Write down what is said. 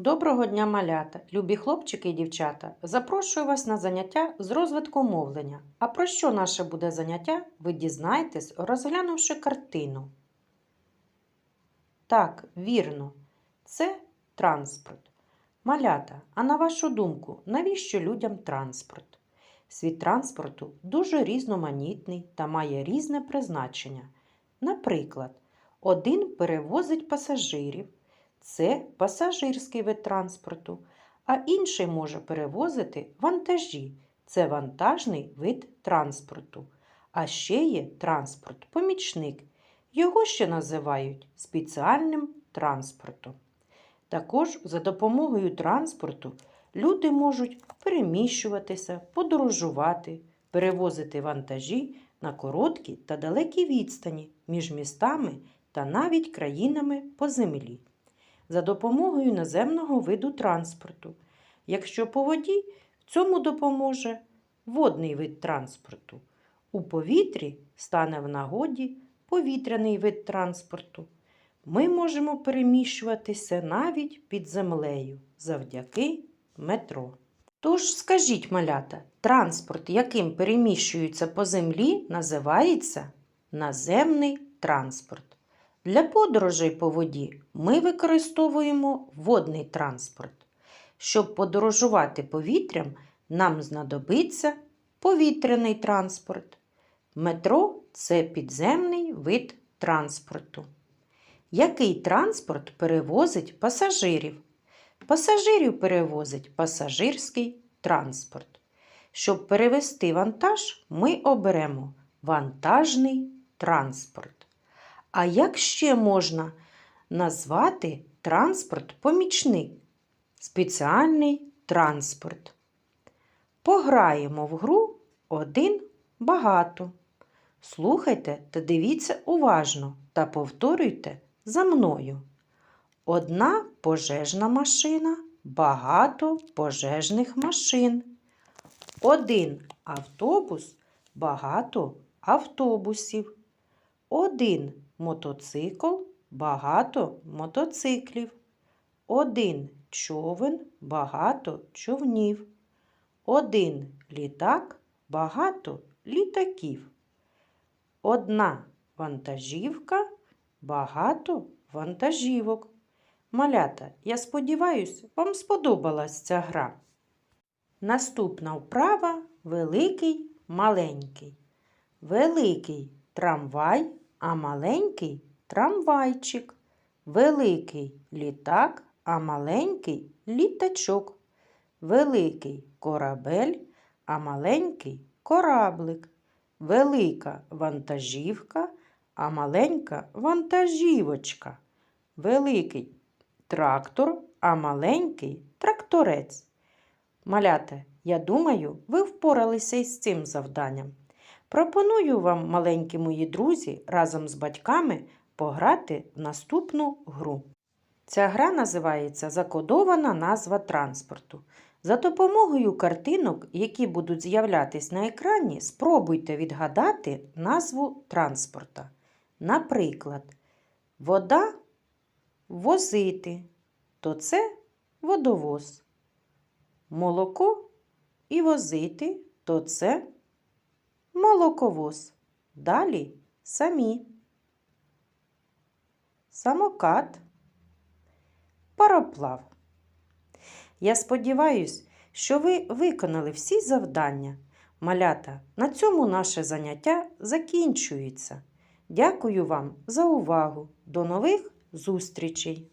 Доброго дня, малята, любі хлопчики і дівчата. Запрошую вас на заняття з розвитку мовлення. А про що наше буде заняття, ви дізнаєтесь, розглянувши картину. Так, вірно, це транспорт. Малята, а на вашу думку, навіщо людям транспорт? Світ транспорту дуже різноманітний та має різне призначення. Наприклад, один перевозить пасажирів. Це пасажирський вид транспорту, а інший може перевозити вантажі. Це вантажний вид транспорту. А ще є транспорт-помічник. Його ще називають спеціальним транспортом. Також за допомогою транспорту люди можуть переміщуватися, подорожувати, перевозити вантажі на короткі та далекі відстані між містами та навіть країнами по землі за допомогою наземного виду транспорту. Якщо по воді, в цьому допоможе водний вид транспорту. У повітрі стане в нагоді повітряний вид транспорту. Ми можемо переміщуватися навіть під землею завдяки метро. Тож скажіть, малята, транспорт, яким переміщуються по землі, називається наземний транспорт. Для подорожей по воді ми використовуємо водний транспорт. Щоб подорожувати повітрям, нам знадобиться повітряний транспорт. Метро це підземний вид транспорту. Який транспорт перевозить пасажирів? Пасажирів перевозить пасажирський транспорт. Щоб перевести вантаж, ми оберемо вантажний транспорт. А як ще можна назвати транспорт-помічник? Спеціальний транспорт. Пограємо в гру один багато. Слухайте та дивіться уважно та повторюйте за мною. Одна пожежна машина, багато пожежних машин. Один автобус, багато автобусів. Один мотоцикл, багато мотоциклів. Один човен, багато човнів. Один літак, багато літаків. Одна вантажівка, багато вантажівок. Малята, я сподіваюся, вам сподобалась ця гра. Наступна вправа великий маленький. Великий трамвай, а маленький трамвайчик. Великий літак, а маленький літачок. Великий корабель, а маленький кораблик. Велика вантажівка, а маленька вантажівочка. Великий трактор, а маленький тракторець. Малята, я думаю, ви впоралися із цим завданням. Пропоную вам, маленькі мої друзі, разом з батьками пограти в наступну гру. Ця гра називається Закодована назва транспорту. За допомогою картинок, які будуть з'являтись на екрані, спробуйте відгадати назву транспорта. Наприклад, вода возити, то це водовоз. Молоко і возити, то це молоковоз. Далі самі. Самокат, пароплав. Я сподіваюсь, що ви виконали всі завдання. Малята, на цьому наше заняття закінчується. Дякую вам за увагу. До нових зустрічей!